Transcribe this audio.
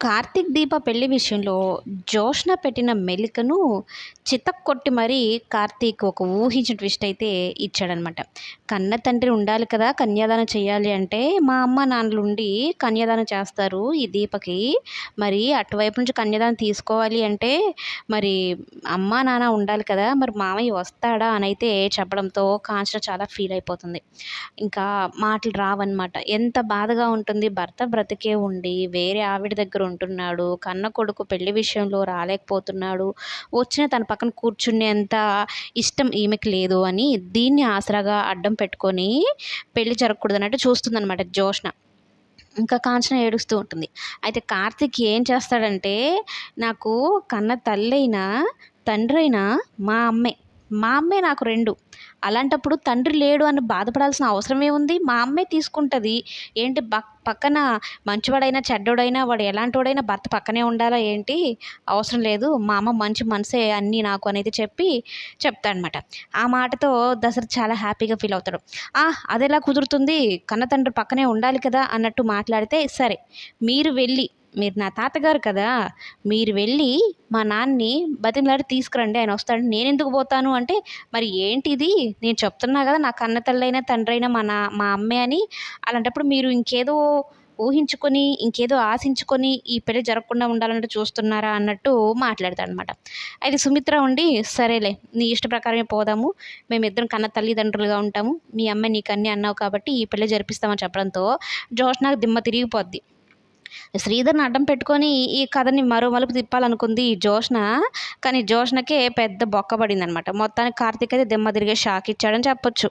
కార్తీక్ దీప పెళ్ళి విషయంలో జోష్న పెట్టిన మెలికను చితక్కొట్టి మరీ కార్తీక్ ఒక ఊహించిన ట్విస్ట్ అయితే ఇచ్చాడనమాట. కన్న తండ్రి ఉండాలి కదా కన్యాదానం చేయాలి అంటే మా అమ్మ నాన్నలు ఉండి కన్యాదానం చేస్తారు ఈ దీపకి. మరి అటువైపు నుంచి కన్యాదానం తీసుకోవాలి అంటే మరి అమ్మ నాన్న ఉండాలి కదా మరి మామయ్య వస్తాడా అని అయితే చెప్పడంతో కాంచన చాలా ఫీల్ అయిపోతుంది. ఇంకా మాటలు రావన్నమాట. ఎంత బాధగా ఉంటుంది భర్త బ్రతికే ఉండి వేరే ఆవిడ దగ్గర ఉంటున్నాడు కన్న కొడుకు పెళ్ళి విషయంలో రాలేకపోతున్నాడు వచ్చిన తన పక్కన కూర్చునేంత ఇష్టం ఈమెకి లేదు అని దీన్ని ఆసరాగా అడ్డం పెట్టుకొని పెళ్ళి జరగకూడదు అన్నట్టు చూస్తుందన్నమాట జోష్న. ఇంకా కాంచన ఏడుస్తూ ఉంటుంది. అయితే కార్తిక్ ఏం చేస్తాడంటే నాకు కన్న తల్లైనా తండ్రి అయినా మా అమ్మే. మా అమ్మే నాకు రెండు. అలాంటప్పుడు తండ్రి లేడు అని బాధపడాల్సిన అవసరం ఏముంది మా అమ్మే తీసుకుంటుంది. ఏంటి పక్కన మంచివాడైనా చెడ్డోడైనా వాడు ఎలాంటివాడైనా భర్త పక్కనే ఉండాలా ఏంటి? అవసరం లేదు. మా అమ్మ మంచి మనసే అన్నీ నాకు అనేది చెప్పి చెప్తాడనమాట ఆ మాటతో దసరా చాలా హ్యాపీగా ఫీల్ అవుతాడు. ఆ అదెలా కుదురుతుంది? కన్న తండ్రి పక్కనే ఉండాలి కదా అన్నట్టు మాట్లాడితే సరే మీరు వెళ్ళి మీరు నా తాతగారు కదా మీరు వెళ్ళి మా నాన్నని బతిమలాడి తీసుకురండి ఆయన వస్తాడు నేను ఎందుకు పోతాను? అంటే మరి ఏంటిది? నేను చెప్తున్నా కదా నా కన్న తల్లైనా తండ్రి అయినా మా నా మా అమ్మే అని. అలాంటప్పుడు మీరు ఇంకేదో ఊహించుకొని ఇంకేదో ఆశించుకొని ఈ పెళ్ళి జరగకుండా ఉండాలంటే చూస్తున్నారా అన్నట్టు మాట్లాడతాడు అనమాట అయితే సుమిత్ర ఉండి సరేలే నీ ఇష్ట ప్రకారమే పోదాము. మేమిద్దరం కన్న తల్లిదండ్రులుగా ఉంటాము. మీ అమ్మాయి నీకు అన్నీ అన్నావు కాబట్టి ఈ పెళ్ళి జరిపిస్తామని చెప్పడంతో జోష్నాకు దిమ్మ తిరిగిపోద్ది. శ్రీధర్ని అడ్డం పెట్టుకొని ఈ కథని మరో మలుపు తిప్పాలనుకుంది ఈ జోష్న. కానీ జోష్నకే పెద్ద బొక్క పడింది అనమాట మొత్తానికి కార్తీక్ అయితే దిమ్మ తిరిగే షాక్ ఇచ్చాడని చెప్పొచ్చు.